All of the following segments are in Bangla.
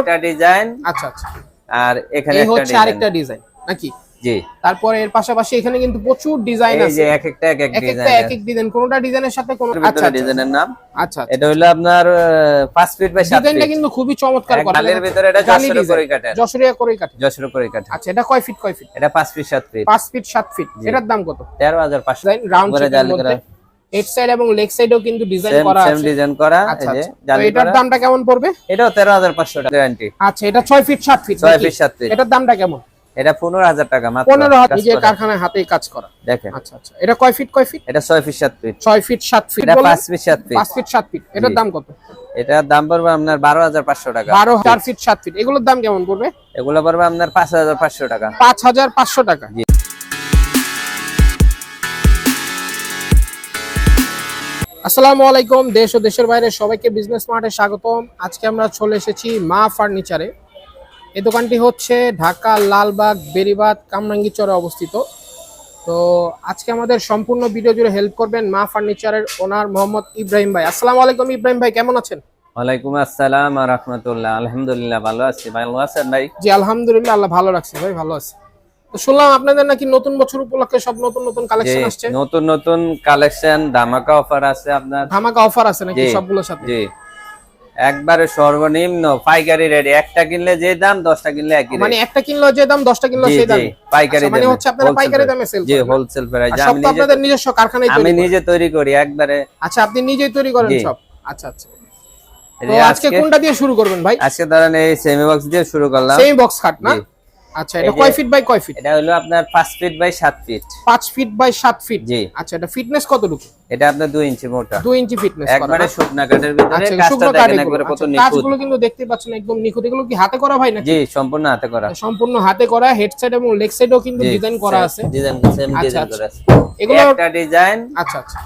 একটা ডিজাইন আচ্ছা আচ্ছা। আর এখানে একটা হচ্ছে আরেকটা ডিজাইন নাকি? জি। তারপরে এর পাশাপাশি এখানে কিন্তু প্রচুর ডিজাইন এই আছে। যে এক একটা এক এক ডিজাইন এক এক ডিজাইন কোনটা ডিজাইনের সাথে কোন আচ্ছা আচ্ছা। ডিজাইনের নাম। আচ্ছা এটা হলো আপনার পাঁচ ফিট বাই সাত ডিজাইনটা কিন্তু খুবই চমৎকার করা। গালের ভিতরে এটা যশোরে। করে কাটে যশোরিয়া করে কাটে যশোরে করে কাটে আচ্ছা এটা কয় ফিট কয় ফিট এটা পাঁচ ফিট সাত ফিট পাঁচ ফিট সাত ফিট এটার দাম কত? তেরো হাজার পাঁচশো। ডিজাইন রাউন্ড করে। হেড সাইড এবং লেগ সাইডেও কিন্তু ডিজাইন করা সেম ডিজাইন করা আচ্ছা আচ্ছা। তো এটার দামটা কেমন পড়বে? এটাও তেরো হাজার পাঁচশো টাকা গ্যারান্টি আচ্ছা এটা ছয় ফিট সাত ফিট ছয় নাকি? ফিট সাত ফিট এটার দামটা কেমন? এটা পনেরো হাজার টাকা মাত্র। পনেরো হাত কাজ নিজের করা। কারখানায় হাতেই কাজ করা। দেখেন। আচ্ছা আচ্ছা। এটা কয় ফিট কয় ফিট এটা ছয় ফিট সাত ফিট ছয় ফিট সাত ফিট এটা বললেন? পাঁচ ফিট সাত ফিট পাঁচ ফিট সাত ফিট এটার দাম কত? এটার দাম পড়বে আপনার বারো হাজার পাঁচশো টাকা। বারো চার ফিট সাত ফিট এগুলোর দাম কেমন পড়বে? এগুলো পড়বে আপনার পাঁচ হাজার পাঁচশো টাকা। পাঁচ হাজার পাঁচশো টাকা। আসসালামু আলাইকুম দেশ ও দেশের বাইরে সবাইকে বিজনেস মার্টে স্বাগতম। আজকে আমরা চলে এসেছি মা ফার্নিচারে। এই দোকানটি হচ্ছে ঢাকা লালবাগ বেরিবাদ কামরাঙ্গীচরে অবস্থিত। তো আজকে আমাদের সম্পূর্ণ ভিডিও জুড়ে হেল্প করবেন মা ফার্নিচারের ওনার মোহাম্মদ ইব্রাহিম ভাই। আসসালামু আলাইকুম ইব্রাহিম ভাই কেমন আছেন? ওয়ালাইকুম আসসালাম রহমতুল্লাহ। আলহামদুলিল্লাহ ভালো আছি। ভালো আছেন ভাই? জি আলহামদুলিল্লাহ আল্লাহ ভালো রাখছে। ভাই ভালো আছে। শুনলাম আপনাদের নাকি নতুন বছর উপলক্ষে সব নতুন নতুন কালেকশন আসছে। নতুন নতুন কালেকশন ধামাকা অফার আছে আপনার। ধামাকা অফার আছে নাকি। সবগুলোর সাথে? জি। একবারে সর্বনিম্ন পাইকারি রেডি একটা কিনলে যে দাম দশটা কিনলে একই মানে একটা কিনলো যে দাম দশটা কিনলো জি সেই দাম। পাইকারি আচ্ছা, মানে হচ্ছে আপনারা পাইকারি। দামে সেল জি হোলসেল প্রাইস আমি নিজে আপনাদের নিজস্ব কারখানায় আমি তৈরি করেন। নিজে তৈরি করি একবারে। আচ্ছা আপনি নিজেই তৈরি করেন সব? আচ্ছা আচ্ছা। তো আজকে কোনটা দিয়ে শুরু করবেন ভাই? আজকে ধরেন এই সেমি বক্স দিয়ে শুরু করলাম। সেমি বক্স খাট না। আচ্ছা এটা কয় ফিট বাই কয় ফিট এটা হলো আপনার পাঁচ ফিট বাই সাত ফিট পাঁচ ফিট বাই সাত ফিট জি। আচ্ছা এটা ফিটনেস কতটুকু? এটা আপনার দুই ইঞ্চি মোটা। দুই ইঞ্চি ফিটনেস একবারে শুকনা কাঠের ভিতরে আচ্ছা কাজটা শুকনো দেখেন একবারে কত। আচ্ছা, নিখুঁত। কাজগুলো কিন্তু দেখতে পাচ্ছেন একদম নিখুঁত। এগুলো কি হাতে করা ভাই নাকি? জি সম্পূর্ণ হাতে করা। সম্পূর্ণ হাতে করা হেড সাইড এবং লেগ সাইডও কিন্তু ডিজাইন করা আছে। ডিজাইন সেম আচ্ছা, ডিজাইন আচ্ছা। করা আছে। এগুলো একটা ডিজাইন আচ্ছা আচ্ছা।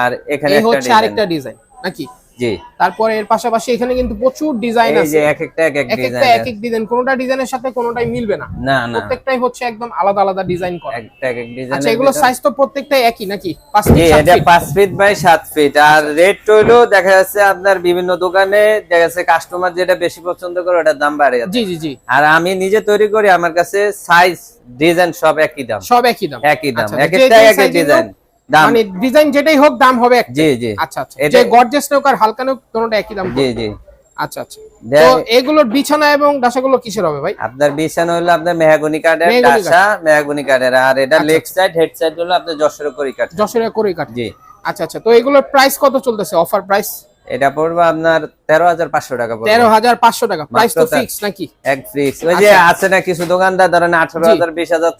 আর এখানে একটা হচ্ছে আরেকটা ডিজাইন নাকি? জি। তারপরে এর পাশাপাশি এখানে কিন্তু প্রচুর ডিজাইন আছে। এক একটা এক এক এক ডিজাইন এক এক ডিজাইন কোনোটা ডিজাইনের সাথে কোনটাই মিলবে না। না না। প্রত্যেকটাই হচ্ছে একদম আলাদা আলাদা ডিজাইন করা। একটা এক এক ডিজাইন আচ্ছা এগুলো সাইজ তো প্রত্যেকটাই একই নাকি? পাঁচ জি ফিট সাত এটা ফিট? পাঁচ ফিট বাই সাত ফিট আর রেট হইল দেখা যাচ্ছে আপনার বিভিন্ন দোকানে দেখা যাচ্ছে কাস্টমার যেটা বেশি পছন্দ করে ওটার দাম বাড়ে যাচ্ছে। জি জি জি। আর আমি নিজে তৈরি করি আমার কাছে সাইজ ডিজাইন সব একই দাম। সব একই দাম। একই দাম। আচ্ছা, এক একটা এক এক ডিজাইন দাম। মানে ডিজাইন যেটাই হোক দাম হবে জি জি। আচ্ছা আচ্ছা। যে গর্জেস হোক আর হালকা হোক দুটোটা একই দাম জি জি। আচ্ছা আচ্ছা। তো এগুলোর বিছানা এবং ডাসাগুলো কিসের হবে ভাই? আপনার বিছানা হলো আপনার মেহাগনি কাঠের ডাসা মেহাগনি কাঠের। আর এটা আচ্ছা, লেগ সাইড হেড সাইড হলো আপনার যশোর করি কাঠ। যশোরে করে কাঠ। জি। আচ্ছা আচ্ছা। তো এগুলোর প্রাইস কত চলতেছে? অফার প্রাইস এটা পড়বে আপনার তেরো হাজার পাঁচশো টাকা তেরো হাজার পাঁচশো টাকা। প্রাইস তো ফিক্স নাকি? এক ফ্রিজ ওই যে আচ্ছা। আছে না কিছু দোকানদার ধরেন আঠারো হাজার বিশ হাজার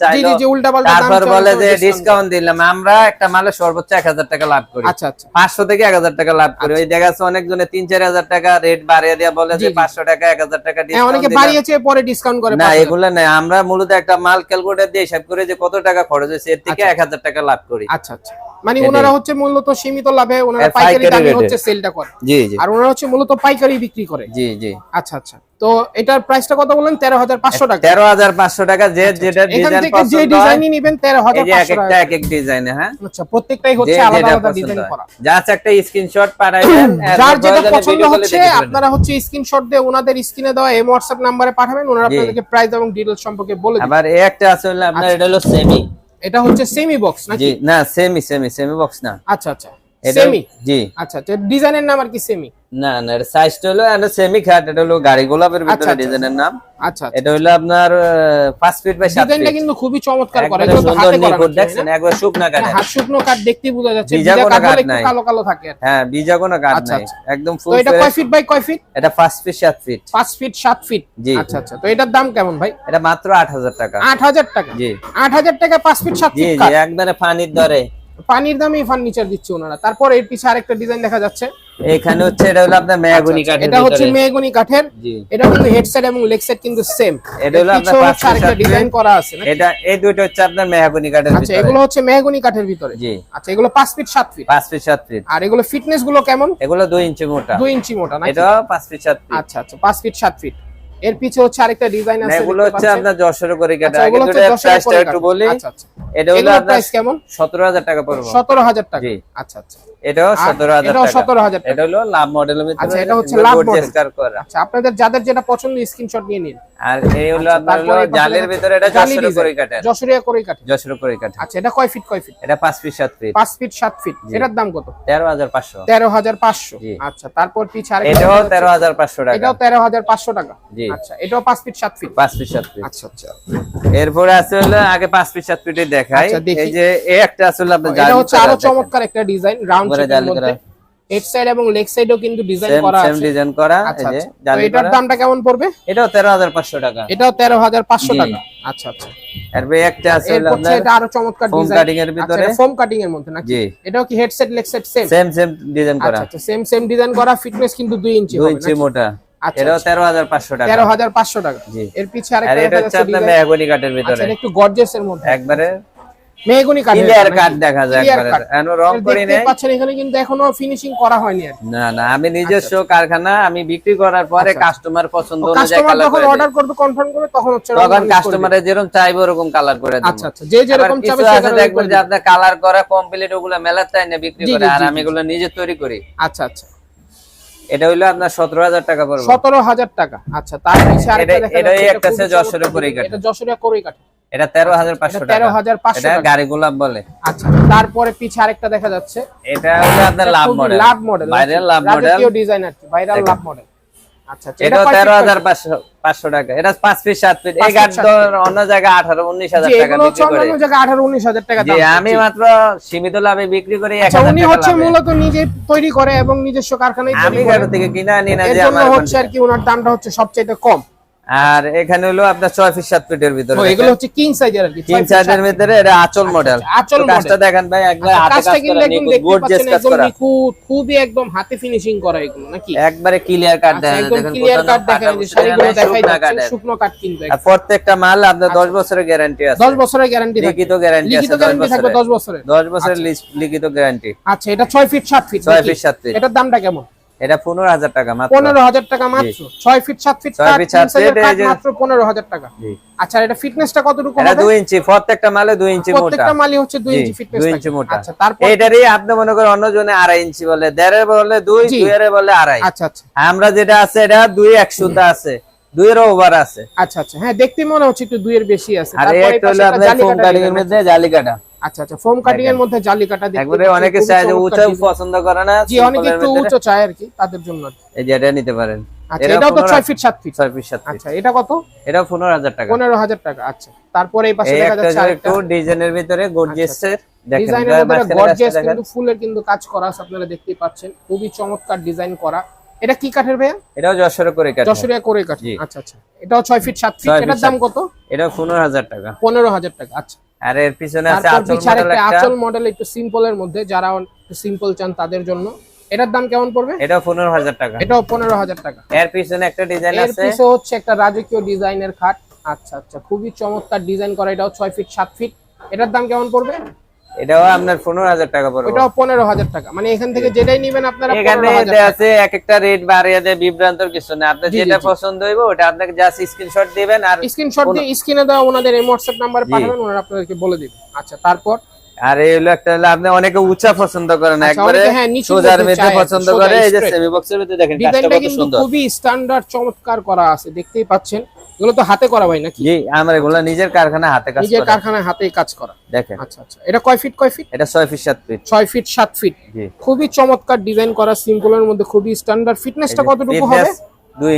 তারপর বলে যে ডিসকাউন্ট দিলাম। আমরা একটা মালে সর্বোচ্চ এক হাজার টাকা লাভ করি। আচ্ছা আচ্ছা। পাঁচশো থেকে এক হাজার টাকা লাভ করি। ওই দেখা যাচ্ছে অনেকজনে তিন চার হাজার টাকা রেট বাড়িয়ে দেওয়া বলে যে পাঁচশো টাকা এক হাজার টাকা হ্যাঁ অনেকে বাড়িয়েছে পরে ডিসকাউন্ট করে না এগুলো না আমরা মূলত একটা মাল ক্যালকুলেটর দিয়ে হিসাব করে যে কত টাকা খরচ হয়েছে এর থেকে এক হাজার টাকা লাভ করি। আচ্ছা আচ্ছা। মানে ওনারা হচ্ছে মূলত সীমিত লাভে ওনারা পাইকারি দামে হচ্ছে সেলটা করে। জি জি। আর ওনারা হচ্ছে মূলত পাইকারি বিক্রি করে। জি জি। আচ্ছা আচ্ছা। তো এটার প্রাইসটা কত বললেন? তেরো হাজার পাঁচশো টাকা। তেরো হাজার পাঁচশো টাকা যে যেটা এখান ডিজাইন থেকে যে ডিজাইনই নেবেন তেরো এই হাজার এক একটা এক এক ডিজাইনে হ্যাঁ? আচ্ছা প্রত্যেকটাই হচ্ছে আলাদা আলাদা ডিজাইন করা। জাস্ট একটা স্ক্রিনশট যার যেটা পছন্দ হচ্ছে। আপনারা হচ্ছে স্ক্রিনশট দিয়ে ওনাদের স্ক্রিনে দেওয়া এম হোয়াটসঅ্যাপ নাম্বারে পাঠাবেন ওনারা আপনাদেরকে প্রাইস এবং ডিটেলস সম্পর্কে বলে দিবেন আবার এই একটা আছে হলো আপনার এটা হলো সেমি এটা হচ্ছে সেমি বক্স নাকি? না সেমি সেমি সেমি বক্স না। আচ্ছা আচ্ছা। সেমি জি। আচ্ছা আচ্ছা ডিজাইনের নাম আর কি সেমি না না এটা সাইজটা হলো এটা সেমি খাট এটা হলো গাড়ি গোলাপের আচ্ছা, ভিতরে আচ্ছা। ডিজাইনের নাম। আচ্ছা আচ্ছা এটা হলো আপনার পাঁচ ফিট বাই সাত ডিজাইনটা কিন্তু খুবই চমৎকার করে। তো সুন্দর নিখুঁত দেখছেন? একবার শুকনা কাঠের। হ্যাঁ, শুকনো কাঠ দেখতেই বোঝা যাচ্ছে। ভিজা কোনো একটু নাই। কালো কালো থাকে হ্যাঁ বিজা কোনো আচ্ছা, নাই। আচ্ছা। একদম তো এটা কয় ফিট বাই কয় ফিট এটা পাঁচ ফিট সাত ফিট পাঁচ ফিট সাত ফিট জি। আচ্ছা আচ্ছা। তো এটার দাম কেমন ভাই? এটা মাত্র আট হাজার টাকা। আট হাজার টাকা? জি। আট হাজার টাকা পাঁচ ফিট সাত জি ফিট জি একবারে পানির দরে। পানির দামে ফার্নিচার দিচ্ছে ওনারা। তারপর এর পিছে আরেকটা ডিজাইন দেখা যাচ্ছে। এখানে হচ্ছে এটা হলো আপনার মেয়াগুনি আচ্ছা, কাঠের এটা হচ্ছে ভিতরে। মেহগনি কাঠের। এটা কিন্তু হেড সাইড এবং লেগ সাইড কিন্তু সেম এটা হলো আপনার পাঁচ ফিট আরেকটা ডিজাইন করা আছে? এটা এই দুটো হচ্ছে আপনার মেহাগুনি কাঠের আচ্ছা এগুলো হচ্ছে মেহগনি কাঠের ভিতরে। জি। আচ্ছা এগুলো পাঁচ ফিট সাত ফিট পাঁচ ফিট সাত ফিট আর এগুলো ফিটনেসগুলো কেমন? এগুলো দুই ইঞ্চি মোটা। দুই ইঞ্চি মোটা নাকি? এটা পাঁচ ফিট সাত ফিট আচ্ছা আচ্ছা পাঁচ ফিট সাত ফিট এর পিছে হচ্ছে আরেকটা ডিজাইন আছে এগুলো হচ্ছে আপনার যশোর করে কাটা আচ্ছা, আগে এগুলো দুটো হচ্ছে যশোরে প্রাইসটা করে একটু বলি। আচ্ছা আচ্ছা। এটা হলো আপনার প্রাইস কেমন? সতেরো হাজার টাকা পড়ব। সতেরো হাজার টাকা। জি। আচ্ছা আচ্ছা। এটাও আর সতেরো এটাও টাকা। সতেরো হাজার টাকা। এটা হলো লাভ মডেলের ভিতরে আচ্ছা, এটা হচ্ছে লাভ model। করা। আচ্ছা আপনাদের যাদের যেটা পছন্দ স্ক্রিনশট নিয়ে নিন। আর এই হলো আপনার হলো জালের ভিতরে এটা। করে কাটে কাটে করে কাটে আচ্ছা এটা কয় ফিট কয় ফিট এটা পাঁচ ফিট সাত ফিট পাঁচ ফিট সাত ফিট এটার দাম কত? তেরো হাজার পাঁচশো। তেরো হাজার পাঁচশো। জি। আচ্ছা তারপর পিছে আরেকটা এটাও দেখা যাচ্ছে। তেরো হাজার পাঁচশো টাকা। এটাও তেরো হাজার পাঁচশো টাকা। জি। আচ্ছা এটাও ফিট ফিট ফিট সাত ফিট আচ্ছা আচ্ছা। এরপরে আছে হলো আগে ফিট সাত ফিটে দেখাই। আচ্ছা, এই যে এই একটা আসলে আপনার এটা হচ্ছে আরও চমৎকার একটা ডিজাইন রাউন্ড উপরে শেপের মধ্যে। হেড সাইড এবং লেগ সাইডেও কিন্তু ডিজাইন করা সেম ডিজাইন করা। এই আচ্ছা যে আচ্ছা। এটার দামটা কেমন পড়বে? এটাও তেরো হাজার পাঁচশো টাকা। এটাও তেরো হাজার পাঁচশো জি। টাকা। আচ্ছা আচ্ছা। এরপরে একটা আছে এটা আরও চমৎকার cutting এর ভিতরে। ফোম কাটিং এর মধ্যে নাকি? এটাও কি leg same same same design করা। আচ্ছা সেম সেম ডিজাইন করা ফিটনেস কিন্তু দুই ইঞ্চি ইঞ্চি মোটা। এটাও আচ্ছা। তেরো হাজার পাঁচশো টাকা। তেরো হাজার পাঁচশো টাকা। এর পিছে আরেকটা এটা হচ্ছে আপনার মেহগনি কাঠের আচ্ছা ভিতরে। এটা একটু গর্জিয়াসের মধ্যে। একবারে মেহগনি কাঠ ক্লিয়ার কাঠ দেখা যায় একবারে এখনও রং করি নাই। পাচ্ছেন এখানে কিন্তু এখনও ফিনিশিং করা হয়নি আর না না আমি নিজস্ব কারখানা আমি বিক্রি করার পরে আচ্ছা। কাস্টমার পছন্দ অনুযায়ী কাস্টমার কালার যখন অর্ডার করবে কনফার্ম করবে তখন হচ্ছে তখন বানিশ যেরকম চাইবে ওরকম কালার করে দিবে। আচ্ছা আচ্ছা। যে যেরকম দেখবেন যে আপনার কালার করা কমপ্লিট ওগুলো মেলার তাই না বিক্রি করে আর আমি এগুলো নিজে তৈরি করি। আচ্ছা আচ্ছা। এটা হইল আপনার সতেরো হাজার টাকা পড়বে। সতেরো হাজার টাকা। আচ্ছা তার পিছে আরেকটা এটা- দেখা যাচ্ছে, একটা করেই কাঠে। এটা করেই কাঠে এটা তেরো হাজার পাঁচশো এটা টাকা। তেরো হাজার পাঁচশো এটা টাকা। গাড়ি গোলাপ বলে। আচ্ছা তারপরে পিছে আরেকটা দেখা যাচ্ছে। এটা হলো আপনার love model love model viral love model design আছে ভাইরাল লাভ মডেল এটা তেরো হাজার পাঁচশো পাঁচশো টাকা। এটা পাঁচ ফিট সাত ফিট এই গাছ অন্য জায়গায় আঠারো উনিশ হাজার টাকা জায়গায় আঠারো উনিশ হাজার টাকা আমি মাত্র সীমিত লাভে বিক্রি করি আচ্ছা উনি হচ্ছে মূলত নিজে তৈরি করে এবং নিজস্ব কারখানায় আমি কারও। থেকে কিনে আনি না যে হচ্ছে আর কি ওনার দামটা হচ্ছে সবচেয়ে কম। আর এখানে হলো আপনার ছয় ফিট সাত ফিটের ভিতরে ও, এগুলো হচ্ছে কিং সাইজের আর কি ছয় সাত ভিতরে এটা আচল মডেল আচ্ছা, কাজটা দেখেন ভাই একবার কাজটা কিন্তু একদম নিখুঁত দেখতে গোর্জিয়াস পাচ্ছেন কাজ করা। নিখুঁত খুবই একদম হাতে ফিনিশিং করা এগুলো নাকি? একবারে ক্লিয়ার কাট আচ্ছা, দেন একদম দেখেন ক্লিয়ার কাট দেখেন যে শাড়িগুলো দেখাই যাচ্ছে শুকনো কিন্তু আর প্রত্যেকটা মাল আপনার 10 বছরের গ্যারান্টি আছে। 10 বছরের গ্যারান্টি থাকে লিখিত গ্যারান্টি আছে লিখিত গ্যারান্টি থাকবে বছরের। 10 বছরের। 10 বছরের লিখিত গ্যারান্টি আচ্ছা এটা 6 ফিট 7 ফিট 6 নাকি? ফিট 7 ফিট এটার দামটা কেমন? এটা 15000 টাকা মাত্র। 15000 টাকা মাত্র। 6 ফিট 7 ফিট ছয় কাঠ ফিট, তিন সাত সাইজের ফিট, মাত্র 15000 টাকা। জি। আচ্ছা এটা ফিটনেসটা কতটুকু এটা 2 ইঞ্চি প্রত্যেকটা মালে 2 ইঞ্চি মোটা। প্রত্যেকটা মালই হচ্ছে 2 ইঞ্চি ফিটনেস দুই ইঞ্চি মোটা। আচ্ছা তারপর? আপনি মনে করেন অন্য জনে আড়াই ইঞ্চি বলে দেড়ে বলে দুই জি। দুইয়ের বলে আড়াই। আচ্ছা আচ্ছা। আমরা যেটা আছে এটা দুই এক সুদ্ধা আছে। দুইয়ের ওভার আছে। আচ্ছা আচ্ছা। হ্যাঁ দেখতে মনে হচ্ছে একটু দুইয়ের বেশি আছে। আর তারপর এই একটা পাশে হলো আপনার ফোম কাটিং এর মধ্যে জালি কাটা আছে। আচ্ছা আচ্ছা ফোম কাটিং এর মধ্যে জালি কাটা দেখতে একবারে অনেকে খুবই চায় যে চমৎকার পছন্দ করে না জি অনেকে একটু উঁচু চায় আর কি তাদের জন্য এই যে এটা নিতে পারেন। আচ্ছা এটাও তো 15 ফিট সাত ফিট ছয় পিস সাত আচ্ছা এটা কত? এটা টাকা। পনেরো হাজার টাকা আচ্ছা। তারপরে এই পাশে দেখা যাচ্ছে একটু ডিজাইনের ভিতরে গর্জিয়াসের ডিজাইনের মধ্যে গর্জিয়াস কিন্তু ফুলের কিন্তু কাজ করা আছে আপনারা দেখতেই পাচ্ছেন। খুবই চমৎকার ডিজাইন করা। এটা কি কাঠের ভাইয়া? এটাও যশোর করে যশোরিয়া করে কাঠ আচ্ছা আচ্ছা। এটাও ছয় ফিট সাত ফিট এটার দাম কত? পনেরো হাজার টাকা। পনেরো হাজার টাকা আচ্ছা। আর এর পিছনে আছে আচল মডেল একটা আচল মডেল একটু সিম্পল এর মধ্যে যারা একটু সিম্পল চান তাদের জন্য। এটার দাম কেমন পড়বে? পনেরো হাজার টাকা। এটাও পনেরো হাজার টাকা। এর পিছনে একটা ডিজাইন আছে। এর পিছনে হচ্ছে একটা রাজকীয় ডিজাইনের খাট। আচ্ছা আচ্ছা খুবই চমৎকার ডিজাইন করা। এটাও 6 ফিট 7 ফিট এটার দাম কেমন পড়বে? এটাও আপনার পনেরো হাজার টাকা পড়বে। পনেরো হাজার টাকা। মানে এখান থেকে যেটাই নিবেন আপনারা এখানে আছে এক একটা রেট বাড়িয়ে দেয় বিভ্রান্তর কিছু না। আপনার যেটা পছন্দ হইব ওটা আপনাকে জাস্ট স্ক্রিনশট দিবেন আর স্ক্রিনশট দিয়ে স্ক্রিনে দেওয়া ওনাদের এই হোয়াটসঅ্যাপ নাম্বারে পাঠাবেন ওনারা আপনাদেরকে বলে দিবেন আচ্ছা তারপর? আর এই হলো একটা হলো আপনি অনেকে উঁচা পছন্দ করেন আচ্ছা, একবারে। হ্যাঁ, সোজার মধ্যে পছন্দ করে এই যে সেমি বক্সের ভিতরে দেখেন কাজটা কত সুন্দর। খুবই স্ট্যান্ডার্ড চমৎকার করা আছে দেখতেই পাচ্ছেন। এগুলো তো হাতে করা ভাই নাকি? জি আমরা এগুলো নিজের কারখানা হাতে কাজ নিজের কারখানায় হাতেই কাজ করা। দেখেন। আচ্ছা আচ্ছা। এটা কয় ফিট কয় ফিট? এটা ফিট ফিট। Feet feet. জি। খুবই চমৎকার ডিজাইন করা সিম্পলের মধ্যে খুবই স্ট্যান্ডার্ড ফিটনেসটা কতটুকু হবে? Fitness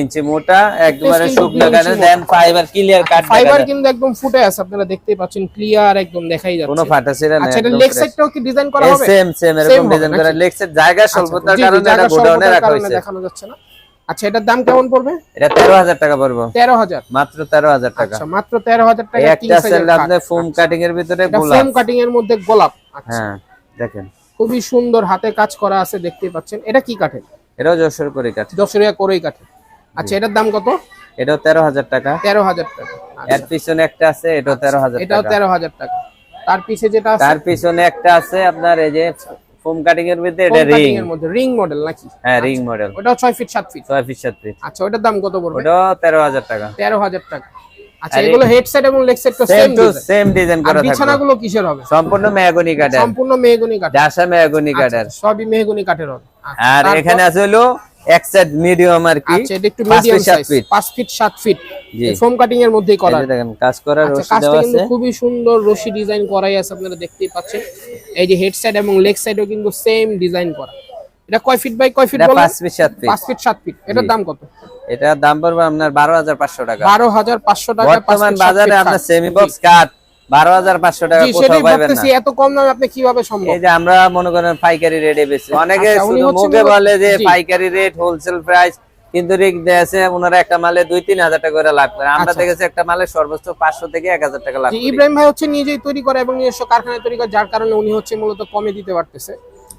ইঞ্চি মোটা একবারে কিন্তু গানে দেন ফাইবার ক্লিয়ার কাট ফাইবার কিন্তু একদম ফুটে আছে আপনারা দেখতেই পাচ্ছেন ক্লিয়ার একদম দেখাই কোনো ফাটা ছিল না আচ্ছা এটা লেগ সাইডটাও কি ডিজাইন করা হবে? সেম সেম এরকম ডিজাইন করা। নাকি? লেগ সেট জায়গা স্বল্পতার আচ্ছা, কারণে এটা গোডাউনে রাখা হয়েছে। দেখানো যাচ্ছে না। আচ্ছা এটার দাম কেমন পড়বে? এটা তেরো হাজার টাকা পড়বে। তেরো হাজার। মাত্র তেরো হাজার টাকা। আচ্ছা মাত্র তেরো হাজার টাকা এই একটা সেল খাট। আপনার ফোম কাটিং এর ভিতরে গোলাপ। ফোম কাটিং এর মধ্যে গোলাপ। আচ্ছা হ্যাঁ দেখেন। খুবই সুন্দর হাতে কাজ করা আছে দেখতেই পাচ্ছেন। এটা কি কাঠের? এটাও যশোর করে কাঠ দশরিয়া করেই কাঠের। আচ্ছা এটার দাম কত? এটাও তেরো হাজার টাকা। তেরো হাজার টাকা। এর পিছনে একটা আছে এটাও তেরো হাজার এটাও টাকা। তেরো হাজার টাকা। তার পিছে যেটা আছে? তার পিছনে একটা আছে আপনার এই যে ফোম কাটিং এর মধ্যে এটা রিং এর মধ্যে রিং মডেল নাকি? হ্যাঁ রিং মডেল ওটা 6 ফিট 7 ফিট 6 ফিট 7 ফিট আচ্ছা ওটার দাম কত পড়বে? তেরো হাজার টাকা। তেরো হাজার টাকা। আচ্ছা এগুলো হেডসেট এবং লেগ সেট তো সেম টু সেম ডিজাইন করা থাকবে। বিছানাগুলো কিসের হবে? সম্পূর্ণ মেহগনি কাঠের সম্পূর্ণ মেহগনি কাঠ ডাসা মেহগনি কাঠের আচ্ছা, সবই মেহগনি কাঠের হবে। আচ্ছা, আর এখানে আছে হলো এক সাইড মিডিয়াম আর কি। আচ্ছা এটা একটু medium size 5 feet 7 feet foam cutting এর মধ্যেই করা। যে দেখেন কাজ করার আচ্ছা রশি দেওয়া আছে। খুবই সুন্দর রশি ডিজাইন করাই আছে আপনারা দেখতেই পাচ্ছেন। এই যে হেড সাইড এবং লেগ সাইডও কিন্তু সেম ডিজাইন করা। এটা কয় ফিট বাই কয় ফিট বলেন পাঁচ ফিট সাত ফিট 5 ফিট 7 ফিট এটার দাম কত? এটার দাম পড়বে আপনার বারো হাজার পাঁচশো টাকা। 12500 টাকা বর্তমান বাজারে আপনার সেমি বক্স হাজার পাঁচশো টাকা কোথাও পাবেন না। এত কম দামে আপনি কীভাবে সম্ভব? এই যে আমরা মনে করেন পাইকারি রেটে অনেকে আচ্ছা, শুধু মুখে বলে যে পাইকারি রেট হোলসেল প্রাইস কিন্তু রিক দেশে ওনারা একটা মালে দুই তিন হাজার টাকা করে লাভ করে। আমরা আচ্ছা। দেখেছি একটা মালে সর্বোচ্চ পাঁচশো থেকে এক হাজার টাকা লাভ ইব্রাহিম ভাই হচ্ছে নিজেই তৈরি করে এবং নিজস্ব কারখানায় তৈরি করে যার কারণে উনি হচ্ছে মূলত কমে দিতে পারতেছে।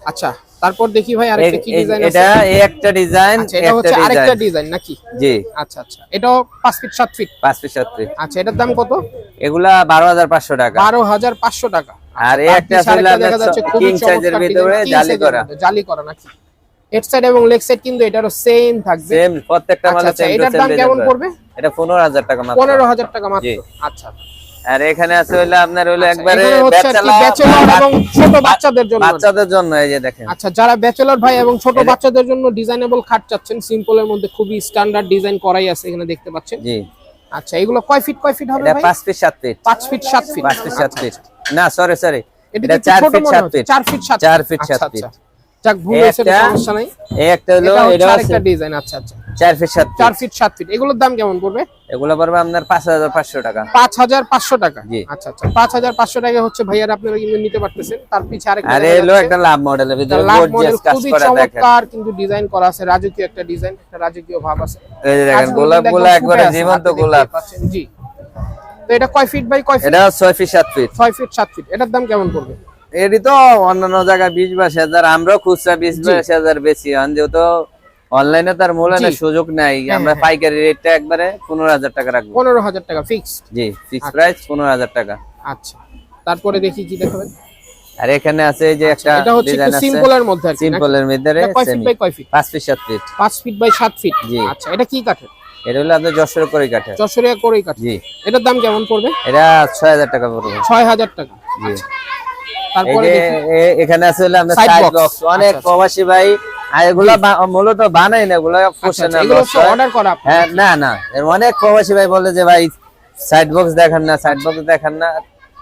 আচ্ছা তারপর দেখি ভাই আরেকটা কি ডিজাইন আছে এটা এই একটা ডিজাইন আচ্ছা এটা হচ্ছে আরেকটা ডিজাইন নাকি? জি। আচ্ছা আচ্ছা এটাও পাঁচ ফিট সাত ফিট পাঁচ পিস সাত পিস আচ্ছা এটার দাম কত? এগুলা বারো হাজার পাঁচশো টাকা। বারো হাজার পাঁচশো টাকা। আর এই একটা আসলে দেখা যাচ্ছে খুবই king চমৎকার ভিতরে জালি করা। জালি করা নাকি? হেড সাইড এবং লেগ সাইড কিন্তু এটারও সেম থাকবে। সেম প্রত্যেকটা আচ্ছা মালে আচ্ছা সেম এটার দাম কেমন পড়বে? এটা পনেরো হাজার টাকা মাত্র। পনেরো হাজার টাকা মাত্র। আচ্ছা। আর এখানে আছে হইল আপনার আচ্ছা, একবারে ব্যাচেলর এবং ছোট বাচ্চাদের জন্য। বাচ্চাদের জন্য এই যে দেখেন। আচ্ছা যারা ব্যাচেলর ভাই এবং ছোট বাচ্চাদের জন্য ডিজাইনেবল খাট চাচ্ছেন সিম্পল এর মধ্যে খুবই স্ট্যান্ডার্ড ডিজাইন করাই আছে এখানে দেখতে পাচ্ছেন। জি। আচ্ছা এগুলো কয় ফিট কয় ফিট হবে ভাই? পাঁচ ফিট সাত ফিট পাঁচ ফিট সাত ফিট পাঁচ ফিট সাত ফিট না সরি সরি এটা এটা একটু চার ফিট মনে সাত ফিট চার ফিট সাত চার ফিট আচ্ছা, সাত ফিট। যাক ভুল হয়েছে সমস্যা নাই। এই একটা হলো এটা আরেকটা ডিজাইন আচ্ছা আচ্ছা। চার ফিট সাত চার ফিট ফিট সাত ফিট এগুলোর দাম কেমন পড়বে? এগুলো পড়বে আপনার পাঁচ হাজার পাঁচশো টাকা। পাঁচ হাজার পাঁচশো টাকা? জি। আচ্ছা আচ্ছা। পাঁচ হাজার পাঁচশো টাকা হচ্ছে ভাইয়ার আপনারা কিন্তু নিতে পারতেছেন। তার পিছে আরেকটা আর এলো একটা লাভ মডেল খুবই চমৎকার কিন্তু ডিজাইন করা আছে রাজকীয় একটা ডিজাইন একটা রাজকীয় ভাব আছে। এই দেখেন কাজগুলো গোলাপ একবারে জীবন্ত গোলাপ। জি। তো এটা কয় ফিট বাই কয় ফিট এটা ফিট ফিট ফিট ফিট এটার দাম কেমন পড়বে? তো অন্যান্য জায়গায় হাজার আমরাও খুচরা বিশ বাইশ হাজার বেশি। হন যেহেতু অনলাইনে তার মূল্যায়নের সুযোগ নাই। আমরা হ্যাঁ। পাইকারি রেটটা একবারে পনেরো হাজার টাকা রাখব। পনেরো হাজার টাকা ফিক্সড জি ফিক্স প্রাইস পনেরো হাজার টাকা। আচ্ছা। তারপরে দেখি কি দেখাবেন। আর এখানে আছে যে একটা এটা হচ্ছে সিম্পলের মধ্যে সিম্পলের মধ্যে ফিট বাই কয় ফিট পাঁচ ফিট সাত ফিট পাঁচ ফিট বাই সাত ফিট জি। আচ্ছা এটা কি কাঠের? এটা হলো আপনার যশোর করে কাঠে যশোরিয়া করেই কাঠ জি। এটার দাম কেমন পড়বে? এটা ছয় হাজার টাকা পড়বে। ছয় হাজার টাকা। জি। তারপরে দেখি। এ- এখানে আছে হলো সাইড বক্স অনেক আচ্ছা, আচ্ছা। প্রবাসী ভাই এগুলা মূলত বানাই না এগুলো আচ্ছা, আচ্ছা, অর্ডার করা। হ্যাঁ না না অনেক প্রবাসী ভাই বলে যে ভাই সাইড বক্স দেখান না সাইড বক্স দেখান না।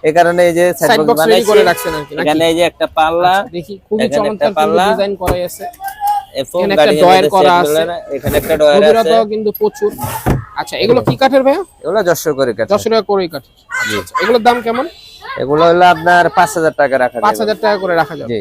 এই কারণে এই যে সাইড সাইড বক্স বক্স করে রাখছেন আর কি নাকি? এখানে এই যে একটা পাল্লা আচ্ছা, দেখি খুবই চমৎকার। ডিজাইন করাই আছে। এখানে একটা ডয়ার করা আছে। এখানে একটা ডয়ার আছে। গভীরতাও কিন্তু প্রচুর। আচ্ছা এগুলো কি কাঠের এগুলো যশোর করে কাঠে আচ্ছা। এগুলোর দাম কেমন? এগুলো হলো আপনার পাঁচ হাজার টাকা রাখা পাঁচ যাবে হাজার টাকা করে রাখা যাবে। জি।